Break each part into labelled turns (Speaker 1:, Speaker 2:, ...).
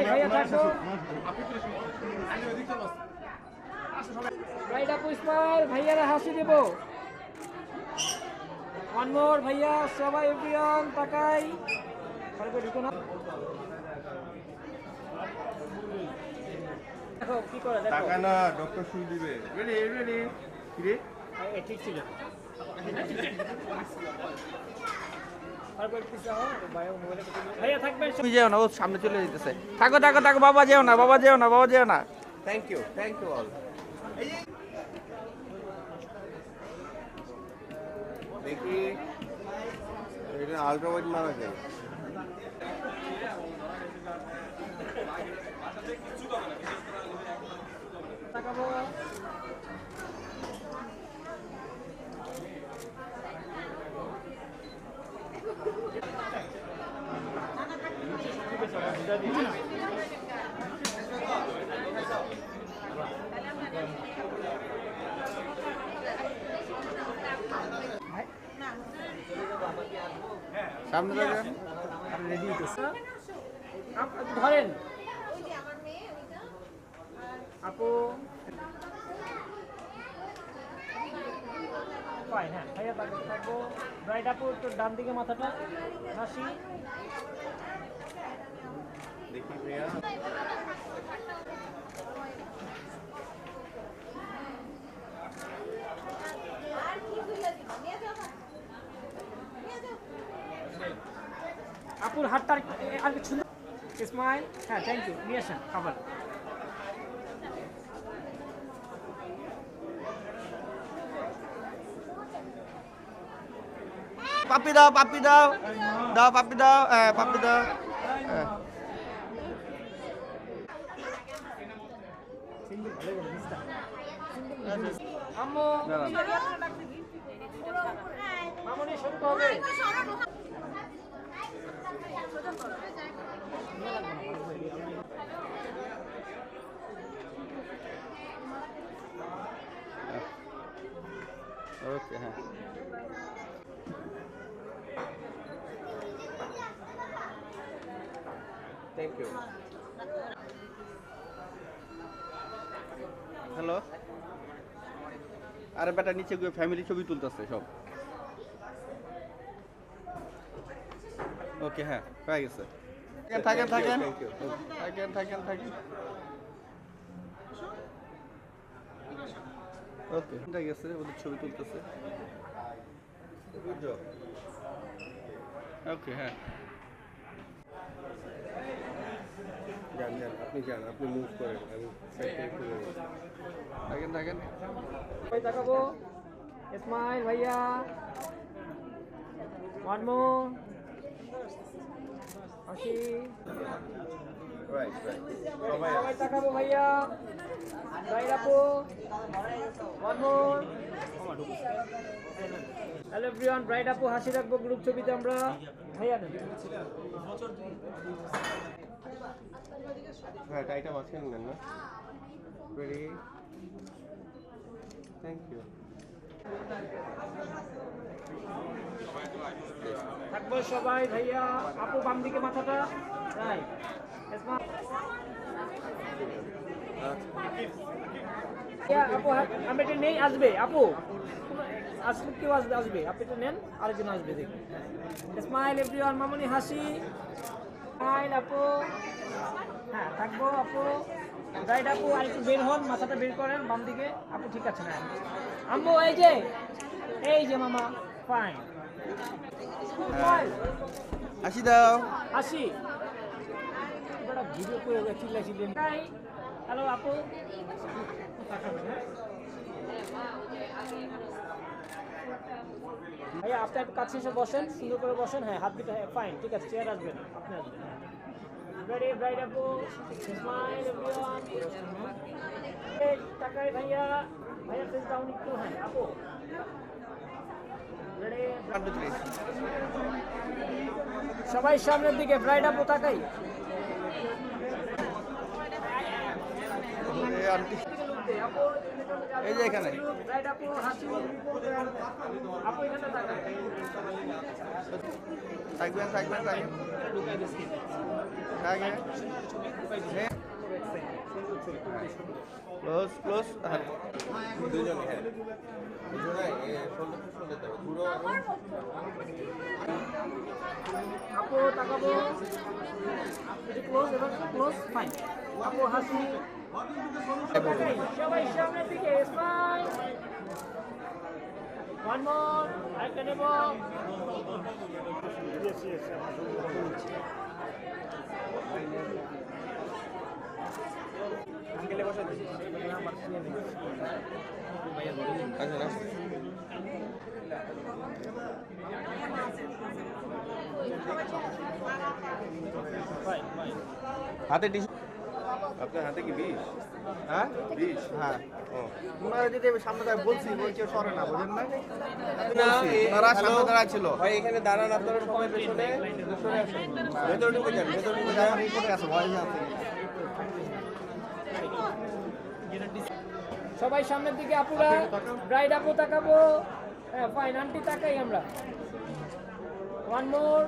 Speaker 1: ভাইয়া থাকো right up Ismail ভাইয়ারা হাসি দেব ওয়ান ভাইয়া সবাই এভরিওয়ান তাকাই ঢুকো না দেখো কি করে দেখো।
Speaker 2: টাকা না ডক্টর সুই দিবে। রেডি রেডি কিরে
Speaker 1: এ ঠিক ছিল। তারপর পিছা ভাইয়া মোবাইলে ভাইয়া থাকবেন
Speaker 3: তুমি যেও না ও সামনে চলে যেতেছে। থাকো থাকো থাকো বাবা যেও না বাবা যেও না বাবা যেও না।
Speaker 2: Thank you thank you all দেখি। এটা মারা যায়।
Speaker 3: সামনে থাকেন।
Speaker 1: রেডি হইতেছে আপ- ধরেন। আপু। হ্যাঁ ভাইয়া থাকব। ব্রাইড আপু একটু ডান দিকে মাথাটা। হাসি।
Speaker 2: দেখি প্রিয়া
Speaker 1: আপুর হাতটা আর- আর কিছু স্মাইল হ্যাঁ থ্যাংক ইউ নিয়ে আসেন খাবার।
Speaker 3: পাপি দাও পাপি দাও। দাও পাপি দাও। হ্যাঁ পাপি দাও। হ্যাঁ।
Speaker 1: আম্মু। মামনি শুরু হবে
Speaker 3: ওকে হ্যাঁ হ্যালো আরে বেটা নিচে গিয়ে ফ্যামিলি ছবি তুলতেছে সব। ওকে হ্যাঁ হয়ে গেছে থাকেন থাকেন
Speaker 2: Thank you.
Speaker 3: থাকেন থাকেন থাকেন ওকে ঠিক গেছে ওদের ছবি তুলতেছে
Speaker 2: গুড জব
Speaker 3: ওকে হ্যাঁ
Speaker 2: যান যান আপনি যান আপনি মুভ করেন আমি সাইড থেকে ঘুরে নেব।
Speaker 3: থাকেন থাকেন
Speaker 1: ভাই তাকাবো ইসমাইল ভাইয়া ওয়ান মোর হাসি
Speaker 2: সবাই
Speaker 1: তাকাবো ভাইয়া। ভাইরা আপু one more hello everyone bride আপু হাসি রাখব গ্রুপ ছবিতে আমরা। ভাইয়া নেন।
Speaker 2: হ্যাঁ টাইটা মাঝখানে নেন না। রেডি থ্যাংক ইউ
Speaker 1: থাকব সবাই ভাইয়া, আপু বাম দিকে মাথাটা আপু এটা নেই, আসবে, আপু? কেউ আসবে আসবে। এটা নেন, আরেকজন আসবে স্মাইল হাসি। আপু। হ্যাঁ থাকব, আপু। আপু, আর একটু বের হন, মাথাটা বের করেন, বাম দিকে। আপু, ঠিক আছে না আম্মু, এই যে এই যে, মামা ফাইন
Speaker 3: হাসি দাও।
Speaker 1: আসি। বড় ভিডিও করে চিল্লা চিল্লি হ্যালো আপু। ভাইয়া আপনি একটু কাছে এসে বসেন সুন্দর করে বসেন। হ্যাঁ হাত দুটো হ্যাঁ ফাইন ঠিক আছে চেয়ার আসবেন আপনি আসবেন। রেডি ব্রাইড আপু? স্মাইল এভরিওয়ান এই টাকাই ভাইয়া ভাইয়া ফেস ডাউন একটু হ্যাঁ আপু। রেডি
Speaker 3: ওয়ান টু থ্রি
Speaker 1: সবাই সামনের দিকে ব্রাইড আপু তাকাই।
Speaker 3: আন্টি
Speaker 1: আপু
Speaker 3: এই যে এখানে।
Speaker 1: রাইট আপু হাসি আপু এখানে তাকান।
Speaker 3: থাকবেন থাকবেন থাকবেন। থাকবেন। ক্লোজ ক্লোজ হ্যাঁ।
Speaker 2: দুজনে হ্যাঁ। দুজনে এ, শোল্ডার টু পুরো
Speaker 1: আপু তাকাবো। ক্লোজ এবার ক্লোজ ফাইন আপু হাসি। সবাই সামনের দিকে স্মাইল ওয়ান মোর আরেকটা নেব।
Speaker 2: আচ্ছা না
Speaker 3: হাতে
Speaker 2: আপনার হাতে কি বিষ?
Speaker 3: হ্যাঁ?
Speaker 2: বিষ?
Speaker 3: হ্যাঁ। যদি সামনে বলছি বলছি সরে না বোঝেন না ওনারা সামনে ছিল।
Speaker 2: ভাই এখানে দাঁড়ান আপনারা সবাই পেছনে। ভেতরে ঢুকে যান ভেতরে ঢুকে যান।
Speaker 3: আছে ভয় আছে।
Speaker 1: সবাই সামনের দিকে আপুরা ব্রাইড আপু তাকাবো। হ্যাঁ ফাইন আন্টি তাকাই আমরা। ওয়ান মোর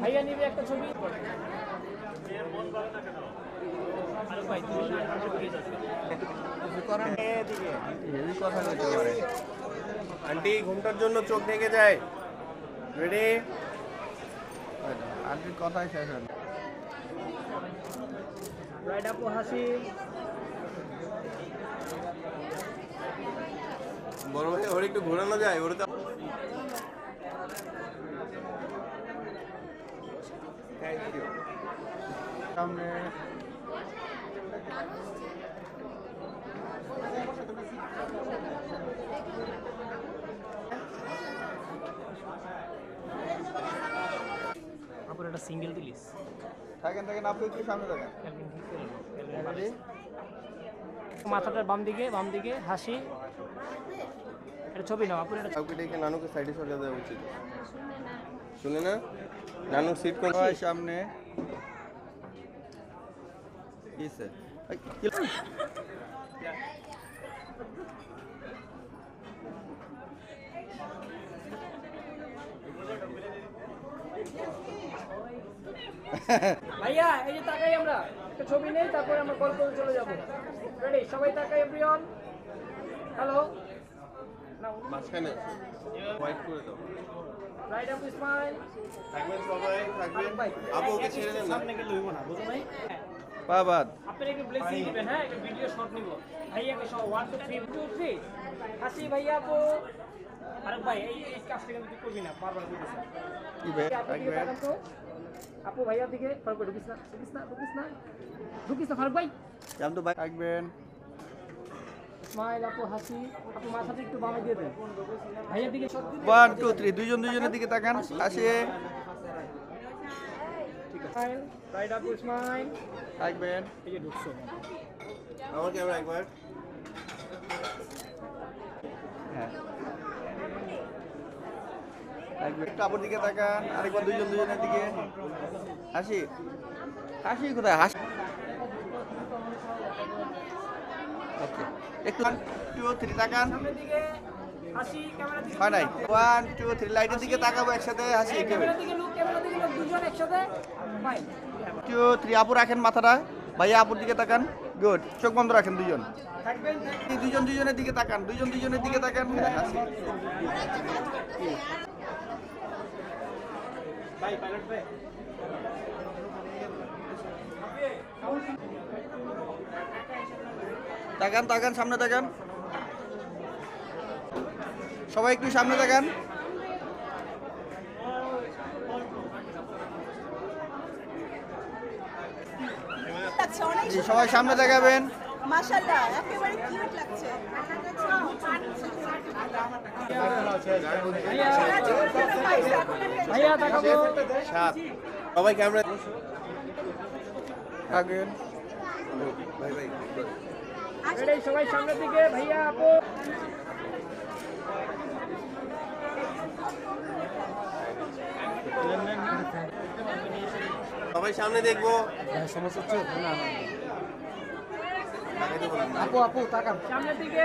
Speaker 1: ভাইয়া নিবে একটা ছবি।
Speaker 2: আন্টি ঘুমটার জন্য চোখ ঢেকে যায়। রেডি
Speaker 3: আন্টির কথাই শেষ হয়
Speaker 1: আপু হাসি
Speaker 2: বড় ভাই ওর একটু ঘোরানো যায় ওর তো থ্যাংক ইউ
Speaker 3: সামনে
Speaker 1: সিঙ্গেল দিলিস
Speaker 3: থাকেন থাকেন আপনি একটু সামনে থাকেন?
Speaker 1: মাথাটার বাম দিকে বাম দিকে হাসি। একটা ছবি নাও আপুর একটা
Speaker 2: কাউকে ডেকে নানুকে সাইডে সরিয়ে দেওয়া উচিত। শুনে না? নানু সিট কোন
Speaker 3: সামনে। কিসে এই, কি
Speaker 1: ভাইয়া এই যে তাকাই আমরা একটা ছবি নেই তারপরে আমরা কল করে চলে যাব। রেডি সবাই তাকাই এভরিওয়ান হ্যালো
Speaker 2: মাঝখানে। হোয়াইট করে দাও।
Speaker 1: রাইট আপ স্মাইল
Speaker 2: থাকবেন সবাই থাকবেন। আপু ওকে ছেড়ে দেন না।
Speaker 3: বাবাদ
Speaker 1: আপনারা একটু ব্লেসিং দিবেন হ্যাঁ? একটা ভিডিও শট নিব। সব হাসি ভাইয়া আরে ভাই এই কাজটা কিন্তু করবি না বারবার
Speaker 3: কি
Speaker 1: আপু ভাইয়ার দিকে ফারুক ভাই ঢুকিস না ঢুকিস না ঢুকিস না ঢুকিস না ফারুক ভাই
Speaker 3: জান তো ভাই থাকবেন
Speaker 1: স্মাইল আপু হাসি আপু মাথাটা একটু বামে দিয়ে দেন ভাইয়ার দিকে শট দিন
Speaker 3: ওয়ান টু থ্রি দুইজন দুইজনের দিকে তাকান আসে
Speaker 1: স্মাইল রাইট আপু স্মাইল
Speaker 3: থাকবেন
Speaker 1: এই যে ঢুকছো
Speaker 2: আমার ক্যামেরা একবার
Speaker 3: হ্যাঁ থাকবেন একটু আপুর দিকে তাকান, আরেকবার দুইজন দুইজনের দিকে। হাসি? হাসি কোথায়? হাসি। একটু টু থ্রি তাকান। হয় নাই? ওয়ান টু থ্রি লাইটের দিকে তাকাবো একসাথে, হাসি
Speaker 1: দুজন
Speaker 3: টু থ্রি আপু রাখেন মাথাটা। ভাইয়া, আপুর দিকে তাকান। গুড চোখ বন্ধ রাখেন দুজন দুজন দুজনের দিকে তাকান দুজন দুজনের দিকে তাকান। হাসি।
Speaker 1: ভাই পাইলট ভাই
Speaker 3: তাকান তাকান সামনে তাকান। সবাই একটু সামনে তাকান। সবাই সামনে তাকাবেন।
Speaker 4: মাশাআল্লাহ একেবারে কিউট লাগছে।
Speaker 2: সবাই ক্যামেরা
Speaker 1: সবাই সামনের দিকে ভাইয়া
Speaker 2: সবাই সামনে দেখব
Speaker 3: বলেন না।
Speaker 1: আপু আপু তাকান সামনের দিকে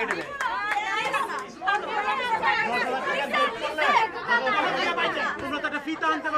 Speaker 1: কেটে দেয়
Speaker 4: তোমরা তো একটা ফিতা আনতে